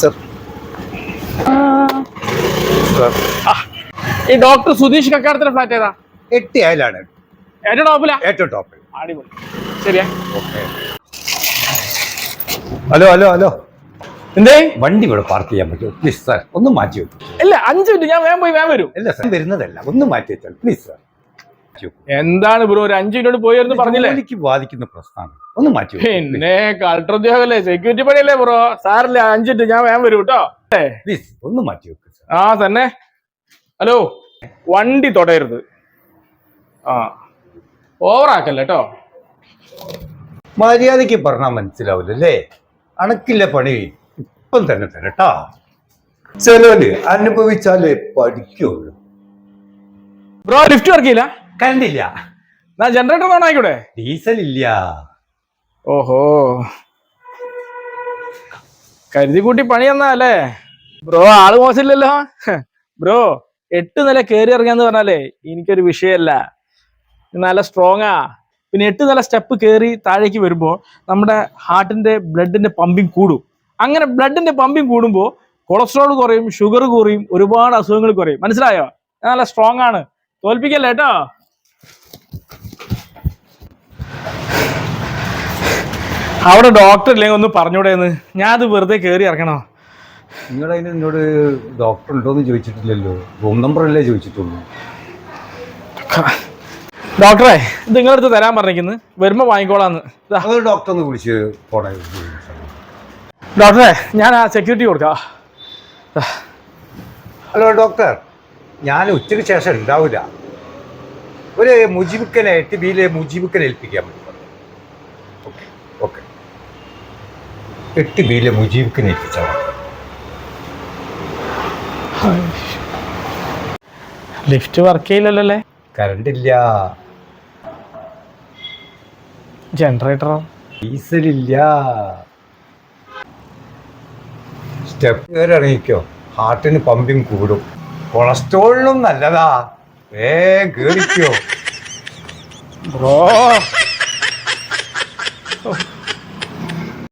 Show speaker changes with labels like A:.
A: Sir.
B: ഈ doctor Sudheesh കക്കാടത്തിന്റെ flat ഏതാ?
A: എട്ട് അയലാണ്.
B: ഏറ്റവും ടോപ്പിലാ?
A: ഏറ്റവും ടോപ്പിൽ
B: അടിപൊളി. ശരിയാ.
A: Hello hello hello.
B: എന്തേ?
A: വണ്ടി ഇവിടെ പാർക്ക് ചെയ്യാൻ പറ്റുമോ? പ്ലീസ് സാർ ഒന്ന് മാറ്റി വെക്കും.
B: ഇല്ല അഞ്ച് മിനിറ്റ് ഞാൻ വേഗം പോയി വേഗം വരും.
A: ഇല്ല സാർ വരുന്നതല്ല. ഒന്ന് മാറ്റി വെച്ചാൽ പ്ലീസ് സാർ
B: എന്താണ് ബ്രോ ഒരു അഞ്ചു മിനിറ്റ് പോയി എന്ന് പറഞ്ഞില്ലേ?
A: എനിക്ക് ബാധിക്കുന്ന പ്രശ്നമാണ്. ഒന്ന് മാറ്റി.
B: പിന്നെ കളക്ടർ ഉദ്യോഗല്ലേ സെക്യൂരിറ്റി പണിയല്ലേ ബ്രോ? സാറില്ല അഞ്ചിട്ട് ഞാൻ വേഗം വരും കേട്ടോ
A: പ്ലീസ് ഒന്ന് മാറ്റി വെക്കും
B: ആ തന്നെ. ഹലോ വണ്ടി തൊടയരുത് ആ ഓവറാക്കല്ലേ കേട്ടോ
A: മര്യാദയ്ക്ക് പറഞ്ഞാൽ മനസ്സിലാവില്ലല്ലേ അണക്കില്ല പണി ഇപ്പം തന്നെ തരട്ടാ ചിലവര് അനുഭവിച്ചാലേ പഠിക്കുള്ളൂ.
B: ബ്രോ ലിഫ്റ്റ് വർക്ക് ചെയ്യില്ല
A: ഇല്ല
B: ഞാൻ ജനറേറ്റർ വേണം ആയിക്കോട്ടെ
A: ഡീസൽ ഇല്ല
B: ഓഹോ. കരുതി കൂട്ടി പണി തന്നല്ലേ ബ്രോ ആൾ മോശമില്ലല്ലോ. ബ്രോ എട്ട് നില കയറി ഇറങ്ങാന്ന് പറഞ്ഞാലേ എനിക്കൊരു വിഷയമല്ല. നല്ല സ്ട്രോങ്ങാ പിന്നെ എട്ട് നില സ്റ്റെപ്പ് കയറി താഴേക്ക് വരുമ്പോൾ നമ്മുടെ ഹാർട്ടിന്റെ ബ്ലഡിന്റെ പമ്പിങ് കൂടും. അങ്ങനെ ബ്ലഡിന്റെ പമ്പിങ് കൂടുമ്പോൾ കൊളസ്ട്രോൾ കുറയും ഷുഗർ കുറയും ഒരുപാട് അസുഖങ്ങൾ കുറയും. മനസ്സിലായോ? നല്ല സ്ട്രോങ് ആണ്. തോൽപ്പിക്കല്ലേ കേട്ടോ? അവിടെ ഡോക്ടർ ഇല്ലെങ്കിൽ ഒന്ന് പറഞ്ഞൂടേന്ന് ഞാൻ അത് വെറുതെ കയറി ഇറങ്ങണോ?
A: നിങ്ങൾ അതിന് എന്നോട് ഡോക്ടർ ഉണ്ടോന്ന് ചോദിച്ചിട്ടില്ലല്ലോ. റൂം നമ്പർ അല്ലേ ചോദിച്ചിട്ടുള്ളൂ.
B: ഡോക്ടറെ ഇത് നിങ്ങളടുത്ത് തരാൻ പറഞ്ഞിരിക്കുന്നു. വരുമ്പോ വാങ്ങിക്കോളാന്ന്. ഇതാ,
A: അത് ഡോക്ടർ ഒന്ന് വിളിച്ച് പോണേ.
B: ഡോക്ടറെ ഞാൻ ആ സെക്യൂരിറ്റി കൊടുക്കാം.
A: ഹലോ ഡോക്ടർ ഞാൻ ഉച്ചയ്ക്ക് ശേഷം ഉണ്ടാവില്ല. ഒരു മുജിബുക്കനായിട്ട് ബിയിലെ മുജിബുക്കനെ ഏൽപ്പിക്കാൻ പറ്റും. Okay okay. എട്ട് ബിയിലെ മുജീബുക്കനെ ഏൽപ്പിച്ചാൽ
B: ലിഫ്റ്റ് വർക്ക് ചെയ്യില്ലല്ലോ അല്ലേ
A: കറണ്ട് ഇല്ല.
B: ജനറേറ്ററോ
A: ഡീസൽ ഇല്ല. സ്റ്റെപ്പ് കയറി ഇറങ്ങിക്കോ. ഹാർട്ടിന് പമ്പിങ് കൂടും. കൊളസ്ട്രോളിനും നല്ലതാ. വേഗം കേറിക്കോ.
B: ബ്രോ